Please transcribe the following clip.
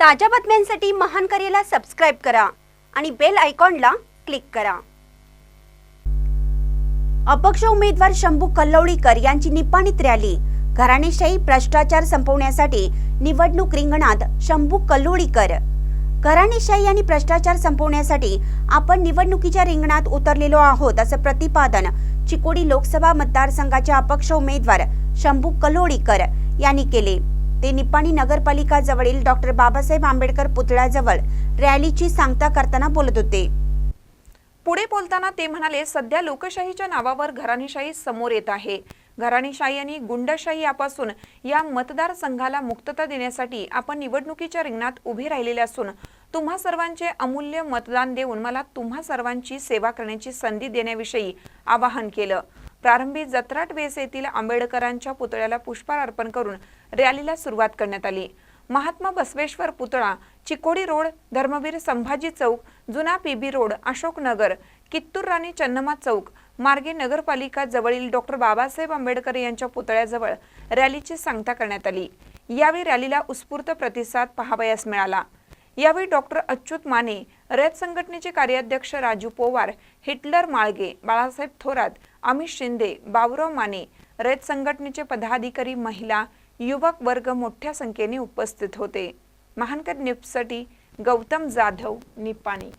ताज्या बातम्यांसाठी महान करेला सबस्क्राईब करा आणि बेल आयकॉनला क्लिक करा. अपक्ष उमेदवार शंभू कल्लवडीकर यांची निपाणीत रॅली घराणेशाही भ्रष्टाचार संपवण्यासाठी निवडणूक रिंगणात शंभू कल्लोळीकर. घराणेशाही आणि भ्रष्टाचार संपवण्यासाठी आपण निवडणुकीच्या रिंगणात उतरलेलो आहोत असं प्रतिपादन चिकोडी लोकसभा मतदारसंघाचे अपक्ष उमेदवार शंभू कल्लोडीकर यांनी केले. ते निपाणी नगरपालिका जवळील डॉक्टर बाबासाहेब आंबेडकर पुतळ्याजवळ रॅलीची सांगता करताना बोलत होते. पुढे बोलताना ते म्हणाले सध्या लोकशाहीच्या नावावर घराणेशाही समोर येत आहे. घराणेशाही आणि गुंडशाही यापासून या मतदारसंघाला मुक्तता देण्यासाठी आपण निवडणुकीच्या रिंगणात उभे राहिलेले असून तुम्हा सर्वांचे अमूल्य मतदान देऊन मला तुम्हा सर्वांची सेवा करण्याची संधी देण्याविषयी आवाहन केलं. प्रारंभी जत्राट वेस येथील आंबेडकरांच्या पुतळ्याला पुष्पहार अर्पण करून रॅलीला सुरुवात करण्यात आली. महात्मा बसवेश्वर पुतळा चिकोडी रोड धर्मवीर संभाजी चौक जुना पीबी रोड अशोकनगर कित्तूर राणी चन्नमा चौक मार्गे नगरपालिका जवळील डॉक्टर बाबासाहेब आंबेडकर यांच्या पुतळ्याजवळ रॅलीची सांगता करण्यात आली. यावेळी रॅलीला उत्स्फूर्त प्रतिसाद पहावयास मिळाला. यावेळी डॉक्टर अच्युत माने रयत संघटनेचे कार्याध्यक्ष राजू पोवार हिटलर माळगे बाळासाहेब थोरात अमित शिंदे बाबुराव माने रयत संघटनेचे पदाधिकारी महिला युवक वर्ग मोठ्या संख्येने उपस्थित होते. महानकर न्यूजसाठी गौतम जाधव निपाणी.